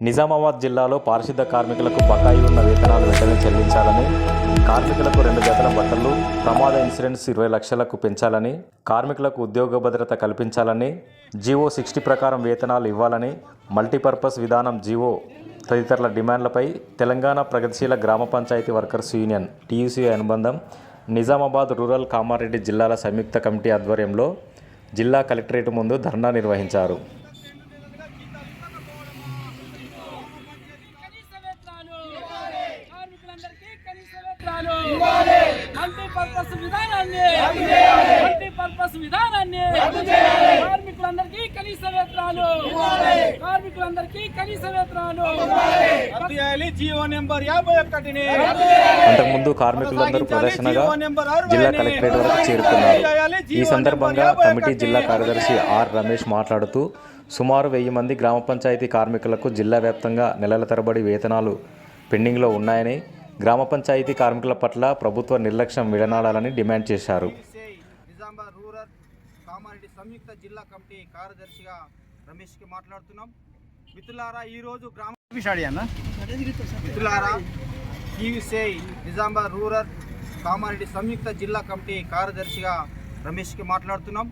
నిజామాబాద్ జిల్లాలో పారిశుద్ధ కార్మికులకు బకాయి ఉన్న వేతనాలు వెంటనే చెల్లించాలని కార్మికులకు రెండు జతల బట్టలు ప్రమాద ఇన్సూరెన్స్ ఇరవై లక్షలకు పెంచాలని కార్మికులకు ఉద్యోగ భద్రత కల్పించాలని జీవో సిక్స్టీ ప్రకారం వేతనాలు ఇవ్వాలని మల్టీపర్పస్ విధానం జీవో తదితరుల డిమాండ్లపై తెలంగాణ ప్రగతిశీల గ్రామ పంచాయతీ వర్కర్స్ యూనియన్ టీయూసీ అనుబంధం నిజామాబాద్ రూరల్ కామారెడ్డి జిల్లాల సంయుక్త కమిటీ ఆధ్వర్యంలో జిల్లా కలెక్టరేట్ ముందు ధర్నా నిర్వహించారు కనీస వేతనాలు కార్మికులందరికీ కనీస వేతనాలు మల్టీపర్పస్ విధానాన్ని. మల్టీపర్పస్ విధానాన్ని. కార్మికులందరికీ కనీస వేతనాలు. కార్మికులందరికీ కనీస వేతనాలు. రద్దు చేయాలి. జీవో నెంబర్ యాభై ఒకటిని అంతకుముందు కార్మికులందరూ ప్రదర్శనగా జిల్లా కలెక్టరేట్ వరకు చేరుకున్నారు. ఈ సందర్భంగా కమిటీ జిల్లా కార్యదర్శి ఆర్ రమేష్ మాట్లాడుతూ సుమారు వెయ్యి మంది గ్రామ పంచాయతీ కార్మికులకు జిల్లా వ్యాప్తంగా నెలల తరబడి వేతనాలు పెండింగ్లో ఉన్నాయని గ్రామ పంచాయతీ కార్మికుల పట్ల ప్రభుత్వ నిర్లక్ష్యం విడనాడాలని డిమాండ్ చేశారు. నిజామాబాద్ రూరల్ కామారెడ్డి సంయుక్త జిల్లా కమిటీ కార్యదర్శిగా రమేష్కి మాట్లాడుతున్నాం. మిత్రులారా ఈరోజు గ్రామ అన్న? మిత్రులారా టీవీసీ నిజామాబాద్ రూరల్ కామారెడ్డి సంయుక్త జిల్లా కమిటీ కార్యదర్శిగా రమేష్కి మాట్లాడుతున్నాం.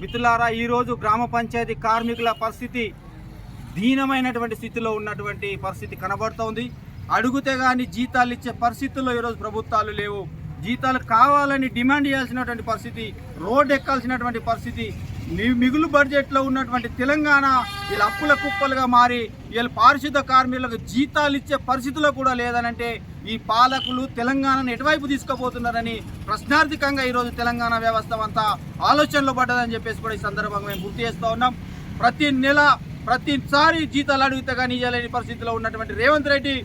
మిత్రులారా ఈరోజు గ్రామ పంచాయతీ కార్మికుల పరిస్థితి దీనమైనటువంటి స్థితిలో ఉన్నటువంటి పరిస్థితి కనబడుతోంది. అడుగుతే కానీ జీతాలు ఇచ్చే పరిస్థితుల్లో ఈరోజు ప్రభుత్వాలు లేవు. జీతాలు కావాలని డిమాండ్ చేయాల్సినటువంటి పరిస్థితి రోడ్ ఎక్కాల్సినటువంటి పరిస్థితి మిగులు బడ్జెట్లో ఉన్నటువంటి తెలంగాణ వీళ్ళ అప్పుల కుప్పలుగా మారి వీళ్ళ పారిశుద్ధ కార్మికులకు జీతాలు ఇచ్చే పరిస్థితిలో కూడా లేదనంటే ఈ పాలకులు తెలంగాణను ఎటువైపు తీసుకుపోతున్నారని ప్రశ్నార్థకంగా ఈరోజు తెలంగాణ వ్యవస్థ అంతా ఆలోచనలో పడ్డదని చెప్పేసి కూడా ఈ సందర్భంగా మేము గుర్తు చేస్తూ ఉన్నాం. ప్రతి నెల ప్రతిసారి జీతాలు అడిగితే కానీ ఇవ్వలేని పరిస్థితిలో ఉన్నటువంటి రేవంత్ రెడ్డి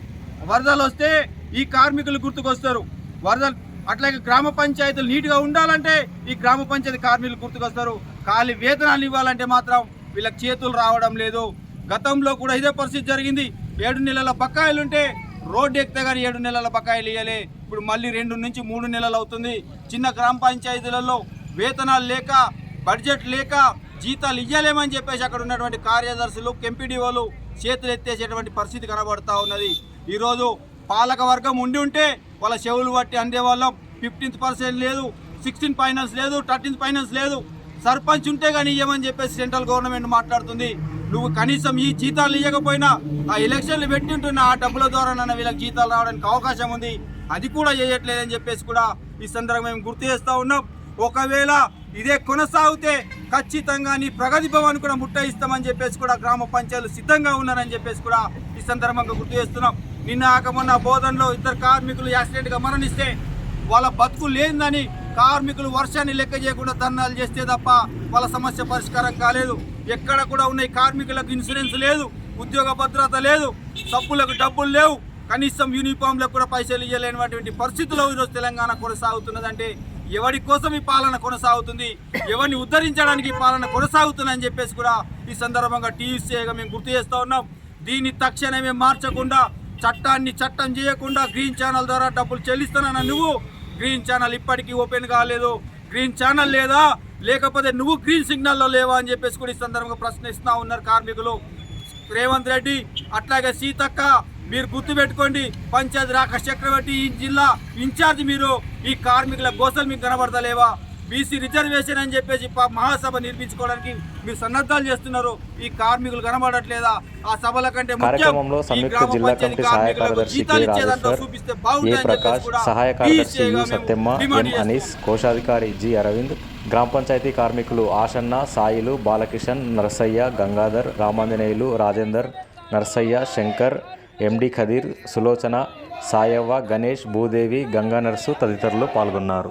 వరదలు వస్తే ఈ కార్మికులు గుర్తుకొస్తారు. వరదలు అట్లాగే గ్రామ పంచాయతీలు నీట్గా ఉండాలంటే ఈ గ్రామ పంచాయతీ కార్మికులు గుర్తుకొస్తారు. ఖాళీ వేతనాలు ఇవ్వాలంటే మాత్రం వీళ్ళకి చేతులు రావడం లేదు. గతంలో కూడా ఇదే పరిస్థితి జరిగింది. ఏడు నెలల బకాయిలు ఉంటే రోడ్డు ఎక్కితే కానీ ఏడు నెలల బకాయిలు ఇవ్వలే ఇప్పుడు మళ్ళీ రెండు నుంచి మూడు నెలలు అవుతుంది. చిన్న గ్రామ పంచాయతీలలో వేతనాలు లేక బడ్జెట్ లేక జీతాలు ఇవ్వలేమని చెప్పేసి అక్కడ ఉన్నటువంటి కార్యదర్శులు కెంపీడీఓలు చేతులు ఎత్తేసేటువంటి పరిస్థితి కనబడతా ఉన్నది. ఈరోజు పాలక వర్గం ఉండి ఉంటే వాళ్ళ చెవులు బట్టి అందేవాళ్ళం ఫిఫ్టీన్త్ పర్సెంట్ లేదు సిక్స్టీన్ ఫైనాన్స్ లేదు థర్టీన్త్ ఫైనాన్స్ లేదు. సర్పంచ్ ఉంటే కానీ ఇవ్వమని చెప్పేసి సెంట్రల్ గవర్నమెంట్ మాట్లాడుతుంది. నువ్వు కనీసం ఈ జీతాలు ఇవ్వకపోయినా ఆ ఎలక్షన్లు పెట్టింటున్న ఆ డబ్బుల ద్వారా నన్ను వీళ్ళకి జీతాలు రావడానికి అవకాశం ఉంది. అది కూడా చేయట్లేదని చెప్పేసి కూడా ఈ సందర్భంగా మేము గుర్తు చేస్తూ ఉన్నాం. ఒకవేళ ఇదే కొనసాగితే ఖచ్చితంగా నీ ప్రగతి భవన్ కూడా ముట్టయిస్తామని చెప్పేసి కూడా గ్రామ పంచాయతీలు సిద్ధంగా ఉన్నారని చెప్పేసి కూడా ఈ సందర్భంగా గుర్తు చేస్తున్నాం. నిన్న ఆక మొన్న బోధనలో ఇద్దరు కార్మికులు యాక్సిడెంట్గా మరణిస్తే వాళ్ళ బతుకు లేదని కార్మికులు వర్షాన్ని లెక్క చేయకుండా ధర్నాలు చేస్తే తప్ప వాళ్ళ సమస్య పరిష్కారం కాలేదు. ఎక్కడ కూడా ఉన్న కార్మికులకు ఇన్సూరెన్స్ లేదు ఉద్యోగ భద్రత లేదు సబ్బులకు డబ్బులు లేవు. కనీసం యూనిఫామ్లకు కూడా పైసలు ఇవ్వలేనటువంటి పరిస్థితుల్లో ఈరోజు తెలంగాణ కొనసాగుతున్నదంటే ఎవరి కోసం ఈ పాలన కొనసాగుతుంది? ఎవరిని ఉద్ధరించడానికి ఈ పాలన కొనసాగుతుందని చెప్పేసి కూడా ఈ సందర్భంగా టీవీసీగా మేము గుర్తు చేస్తూ ఉన్నాం. దీన్ని తక్షణమే మార్చకుండా చట్టాన్ని చట్టం చేయకుండా గ్రీన్ ఛానల్ ద్వారా డబ్బులు చెల్లిస్తానన్న నువ్వు? గ్రీన్ ఛానల్ ఇప్పటికీ ఓపెన్ కాలేదు. గ్రీన్ ఛానల్ లేదా? లేకపోతే నువ్వు గ్రీన్ సిగ్నల్లో లేవా అని చెప్పేసి కూడా ఈ సందర్భంగా ప్రశ్నిస్తూ ఉన్నారు కార్మికులు. రేవంత్ రెడ్డి అట్లాగే సీతక్క మీరు గుర్తుపెట్టుకోండి పంచాయతీ రాక చక్రవర్తి ఈ జిల్లా ఇన్ఛార్జ్ మీరు. ఈ కార్మికుల గోసలు మీకు కనబడతలేవా? బీసీ రిజర్వేషన్ అని చెప్పేసి మహాసభ నిర్మించుకోవడానికి మీరు సన్నద్ధాలు చేస్తున్నారు. ఈ కార్మికులు కనబడట్లేదా? ఆ సభల కంటే కార్యక్రమంలో సంయుక్త జిల్లా కమిటీ సహాయ కార్యదర్శి కె రాజేశ్వర్ ఏ ప్రకాష్ సహాయ కార్యదర్శి U Satyamma demand M Anees కోశాధికారి జి అరవింద్ గ్రామ పంచాయతీ కార్మికులు ఆషన్న సాయిలు బాలకిషన్ నరసయ్య గంగాధర్ రామాంజనేయులు రాజేందర్ నరసయ్య శంకర్ ఎండి ఖదీర్ సులోచన సాయవ్వ గణేష్ భూదేవి గంగా నర్సు తదితరులు పాల్గొన్నారు.